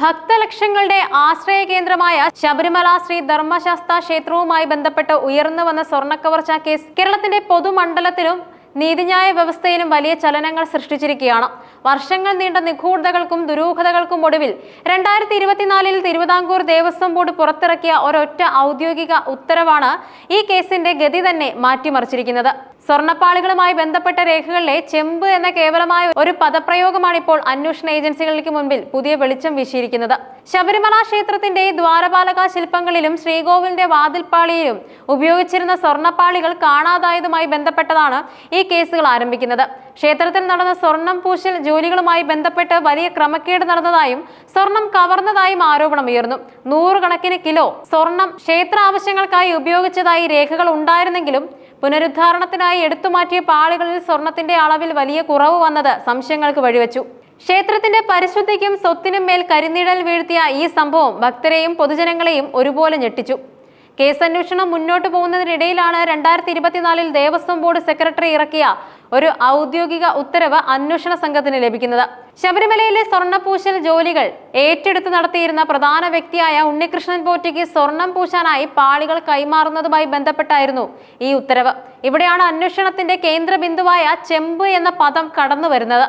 ഭക്തലക്ഷങ്ങളുടെ ആശ്രയ കേന്ദ്രമായ ശബരിമല ശ്രീ ധർമ്മശാസ്ത്ര ക്ഷേത്രവുമായി ബന്ധപ്പെട്ട് ഉയർന്നു വന്ന സ്വർണക്കവർച്ച കേസ് കേരളത്തിന്റെ പൊതുമണ്ഡലത്തിലും നീതിന്യായ വ്യവസ്ഥയിലും വലിയ ചലനങ്ങൾ സൃഷ്ടിച്ചിരിക്കുകയാണ്. വർഷങ്ങൾ നീണ്ട നിഗൂഢതകൾക്കും ദുരൂഹതകൾക്കും ഒടുവിൽ രണ്ടായിരത്തി ഇരുപത്തിനാലിൽ തിരുവിതാംകൂർ ദേവസ്വം ബോർഡ് പുറത്തിറക്കിയ ഒരൊറ്റ ഔദ്യോഗിക ഉത്തരവാണ് ഈ കേസിന്റെ ഗതി തന്നെ മാറ്റിമറിച്ചിരിക്കുന്നത്. സ്വർണപ്പാളികളുമായി ബന്ധപ്പെട്ട രേഖകളിലെ ചെമ്പ് എന്ന കേവലമായ ഒരു പദപ്രയോഗമാണ് ഇപ്പോൾ അന്വേഷണ ഏജൻസികൾക്ക് മുൻപിൽ പുതിയ വെളിച്ചം വീശിയിരിക്കുന്നത്. ശബരിമല ക്ഷേത്രത്തിന്റെ ദ്വാരപാലക ശില്പങ്ങളിലും ശ്രീകോവിലിന്റെ വാതിൽപ്പാളിയിലും ഉപയോഗിച്ചിരുന്ന സ്വർണപ്പാളികൾ കാണാതായതുമായി ബന്ധപ്പെട്ടതാണ് ഈ കേസുകൾ ആരംഭിക്കുന്നത്. ക്ഷേത്രത്തിൽ നടന്ന സ്വർണം പൂശൽ ജോലികളുമായി ബന്ധപ്പെട്ട് വലിയ ക്രമക്കേട് നടന്നതായും സ്വർണം കവർന്നതായും ആരോപണം ഉയർന്നു. നൂറുകണക്കിന് കിലോ സ്വർണം ക്ഷേത്ര ആവശ്യങ്ങൾക്കായി ഉപയോഗിച്ചതായി രേഖകൾ ഉണ്ടായിരുന്നെങ്കിലും പുനരുദ്ധാരണത്തിനായി എടുത്തുമാറ്റിയ പാളികളിൽ സ്വർണത്തിന്റെ അളവിൽ വലിയ കുറവ് വന്നത് സംശയങ്ങൾക്ക് വഴിവെച്ചു. ക്ഷേത്രത്തിന്റെ പരിശുദ്ധിക്കും സ്വത്തിനും മേൽ കരിനിഴൽ വീഴ്ത്തിയ ഈ സംഭവം ഭക്തരെയും പൊതുജനങ്ങളെയും ഒരുപോലെ ഞെട്ടിച്ചു. കേസന്വേഷണം മുന്നോട്ട് പോകുന്നതിനിടയിലാണ് രണ്ടായിരത്തി ഇരുപത്തിനാലിൽ ദേവസ്വം ബോർഡ് സെക്രട്ടറി ഇറക്കിയ ഒരു ഔദ്യോഗിക ഉത്തരവ് അന്വേഷണ സംഘത്തിന് ലഭിക്കുന്നത്. ശബരിമലയിലെ സ്വർണപൂശൽ ജോലികൾ ഏറ്റെടുത്ത് നടത്തിയിരുന്ന പ്രധാന വ്യക്തിയായ ഉണ്ണികൃഷ്ണൻ പോറ്റിക്ക് സ്വർണം പൂശാനായി പാളികൾ കൈമാറുന്നതുമായി ബന്ധപ്പെട്ടായിരുന്നു ഈ ഉത്തരവ്. ഇവിടെയാണ് അന്വേഷണത്തിന്റെ കേന്ദ്ര ബിന്ദുവായ ചെമ്പ് എന്ന പദം കടന്നു വരുന്നത്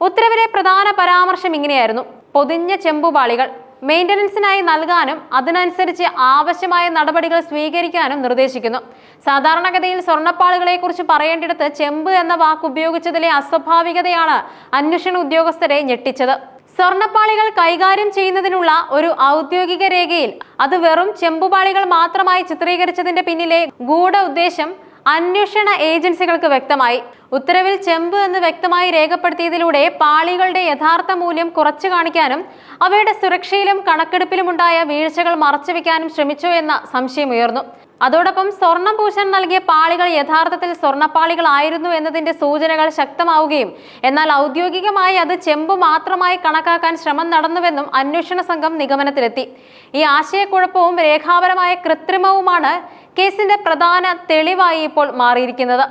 ഉത്തരവിലെ പ്രധാന പരാമർശം ഇങ്ങനെയായിരുന്നു. പൊതിഞ്ഞ ചെമ്പുപാളികൾ. മെയിന്റനൻസിനായി നൽകാനും അതിനനുസരിച്ച് ആവശ്യമായ നടപടികൾ സ്വീകരിക്കാനും നിർദ്ദേശിക്കുന്നു. സാധാരണഗതിയിൽ സ്വർണപ്പാളുകളെ കുറിച്ച് പറയേണ്ടിടത്ത് ചെമ്പ് എന്ന വാക്ക് ഉപയോഗിച്ചതിലെ അസ്വാഭാവികതയാണ് അന്വേഷണ ഉദ്യോഗസ്ഥരെ ഞെട്ടിച്ചത്. സ്വർണപ്പാളികൾ കൈകാര്യം ചെയ്യുന്നതിനുള്ള ഒരു ഔദ്യോഗിക രേഖയിൽ അത് വെറും ചെമ്പുപാളികൾ മാത്രമായി ചിത്രീകരിച്ചതിന്റെ പിന്നിലെ ഗൂഢ ഉദ്ദേശം അന്വേഷണ ഏജൻസികൾക്ക് വ്യക്തമായി. ഉത്തരവിൽ ചെമ്പ് എന്ന് വ്യക്തമായി രേഖപ്പെടുത്തിയതിലൂടെ പാളികളുടെ യഥാർത്ഥ മൂല്യം കുറച്ചു കാണിക്കാനും അവയുടെ സുരക്ഷയിലും കണക്കെടുപ്പിലുമുണ്ടായ വീഴ്ചകൾ മറച്ചുവെക്കാനും ശ്രമിച്ചോ എന്ന സംശയമുയർന്നു അതോടൊപ്പം സ്വർണം പൂശാൻ നൽകിയ പാളികൾ യഥാർത്ഥത്തിൽ സ്വർണപ്പാളികളായിരുന്നു എന്നതിന്റെ സൂചനകൾ ശക്തമാവുകയും എന്നാൽ ഔദ്യോഗികമായി അത് ചെമ്പ് മാത്രമായി കണക്കാക്കാൻ ശ്രമം നടന്നുവെന്നും അന്വേഷണ സംഘം നിഗമനത്തിലെത്തി. ഈ ആശയക്കുഴപ്പവും രേഖാപരമായ കൃത്രിമവുമാണ് കേസിന്റെ പ്രധാന തെളിവായി ഇപ്പോൾ മാറിയിരിക്കുന്നത്.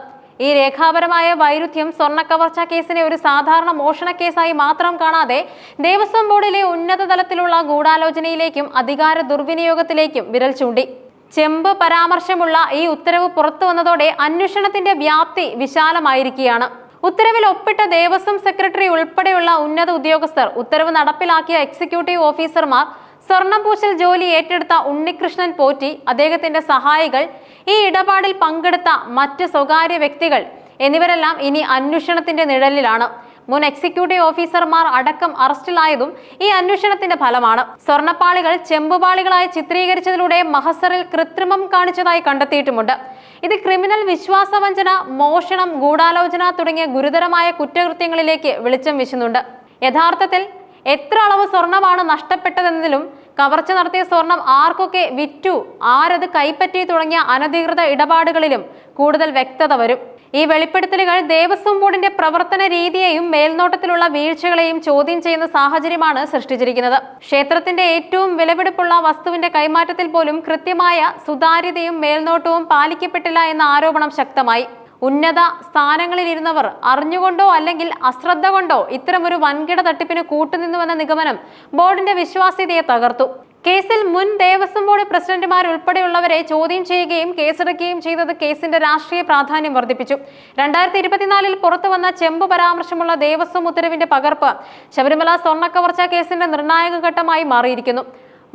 ഈ രേഖാപരമായ വൈരുദ്ധ്യം സ്വർണ കവർച്ച കേസിനെ ഒരു സാധാരണ മോഷണ കേസായി മാത്രം കാണാതെ ദേവസ്വം ബോർഡിലെ ഉന്നത തലത്തിലുള്ള ഗൂഢാലോചനയിലേക്കും അധികാര ദുർവിനിയോഗത്തിലേക്കും വിരൽ ചൂണ്ടി. ചെമ്പ് പരാമർശമുള്ള ഈ ഉത്തരവ് പുറത്തു വന്നതോടെ അന്വേഷണത്തിന്റെ വ്യാപ്തി വിശാലമായിരിക്കുകയാണ്. ഉത്തരവിൽ ഒപ്പിട്ട ദേവസ്വം സെക്രട്ടറി ഉൾപ്പെടെയുള്ള ഉന്നത ഉദ്യോഗസ്ഥർ ഉത്തരവ് നടപ്പിലാക്കിയ എക്സിക്യൂട്ടീവ് ഓഫീസർമാർ സ്വർണപൂശൽ ജോലി ഏറ്റെടുത്ത ഉണ്ണികൃഷ്ണൻ പോറ്റി അദ്ദേഹത്തിന്റെ സഹായികൾ ഈ ഇടപാടിൽ പങ്കെടുത്ത മറ്റ് സ്വകാര്യ വ്യക്തികൾ എന്നിവരെല്ലാം ഇനി അന്വേഷണത്തിന്റെ നിഴലിലാണ്. മുൻ എക്സിക്യൂട്ടീവ് ഓഫീസർമാർ അടക്കം അറസ്റ്റിലായതും ഈ അന്വേഷണത്തിന്റെ ഫലമാണ്. സ്വർണപ്പാളികൾ ചെമ്പുപാളികളായി ചിത്രീകരിച്ചതിലൂടെ മഹസറിൽ കൃത്രിമം കാണിച്ചതായി കണ്ടെത്തിയിട്ടുമുണ്ട്. ഇത് ക്രിമിനൽ വിശ്വാസവഞ്ചന മോഷണം ഗൂഢാലോചന തുടങ്ങിയ ഗുരുതരമായ കുറ്റകൃത്യങ്ങളിലേക്ക് വെളിച്ചം വീശുന്നുണ്ട്. യഥാർത്ഥത്തിൽ എത്ര അളവ് സ്വർണമാണ് നഷ്ടപ്പെട്ടതെന്നതിലും കവർച്ച നടത്തിയ സ്വർണം ആർക്കൊക്കെ വിറ്റു? ആരത് കൈപ്പറ്റി തുടങ്ങിയ അനധികൃത ഇടപാടുകളിലും കൂടുതൽ വ്യക്തത വരും. ഈ വെളിപ്പെടുത്തലുകൾ ദേവസ്വം ബോർഡിന്റെ പ്രവർത്തന രീതിയെയും മേൽനോട്ടത്തിലുള്ള വീഴ്ചകളെയും ചോദ്യം ചെയ്യുന്ന സാഹചര്യമാണ് സൃഷ്ടിച്ചിരിക്കുന്നത്. ക്ഷേത്രത്തിന്റെ ഏറ്റവും വിലപിടിപ്പുള്ള വസ്തുവിന്റെ കൈമാറ്റത്തിൽ പോലും കൃത്യമായ സുതാര്യതയും മേൽനോട്ടവും പാലിക്കപ്പെട്ടില്ല എന്ന ആരോപണം ശക്തമായി. ഉന്നത സ്ഥാനങ്ങളിലിരുന്നവർ അറിഞ്ഞുകൊണ്ടോ അല്ലെങ്കിൽ അശ്രദ്ധ കൊണ്ടോ ഇത്തരമൊരു വൻകിട തട്ടിപ്പിന് കൂട്ടുനിന്നുവെന്ന നിഗമനം ബോർഡിന്റെ വിശ്വാസ്യതയെ തകർത്തു. കേസിൽ മുൻ ദേവസ്വം ബോർഡ് പ്രസിഡന്റുമാരുൾപ്പെടെയുള്ളവരെ ചോദ്യം ചെയ്യുകയും കേസെടുക്കുകയും ചെയ്തത് കേസിന്റെ രാഷ്ട്രീയ പ്രാധാന്യം വർദ്ധിപ്പിച്ചു. രണ്ടായിരത്തി ഇരുപത്തിനാലിൽ പുറത്തു വന്ന ചെമ്പ് പരാമർശമുള്ള ദേവസ്വം ഉത്തരവിന്റെ പകർപ്പ് ശബരിമല സ്വർണക്കവർച്ച കേസിന്റെ നിർണായക ഘട്ടമായി മാറിയിരിക്കുന്നു.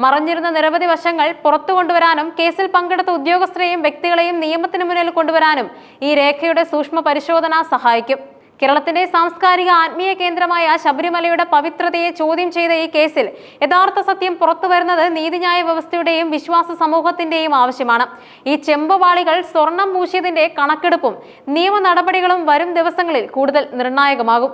മറഞ്ഞിരുന്ന നിരവധി വശങ്ങൾ പുറത്തു കൊണ്ടുവരാനും കേസിൽ പങ്കെടുത്ത ഉദ്യോഗസ്ഥരെയും വ്യക്തികളെയും നിയമത്തിന് മുന്നിൽ കൊണ്ടുവരാനും ഈ രേഖയുടെ സൂക്ഷ്മ പരിശോധന സഹായിക്കും. കേരളത്തിന്റെ സാംസ്കാരിക ആത്മീയ കേന്ദ്രമായ ശബരിമലയുടെ പവിത്രതയെ ചോദ്യം ചെയ്ത ഈ കേസിൽ യഥാർത്ഥ സത്യം പുറത്തു വരുന്നത് നീതിന്യായ വ്യവസ്ഥയുടെയും വിശ്വാസ സമൂഹത്തിന്റെയും ആവശ്യമാണ്. ഈ ചെമ്പുപാളികൾ സ്വർണം പൂശിയതിന്റെ കണക്കെടുപ്പും നിയമ നടപടികളും വരും ദിവസങ്ങളിൽ കൂടുതൽ നിർണായകമാകും.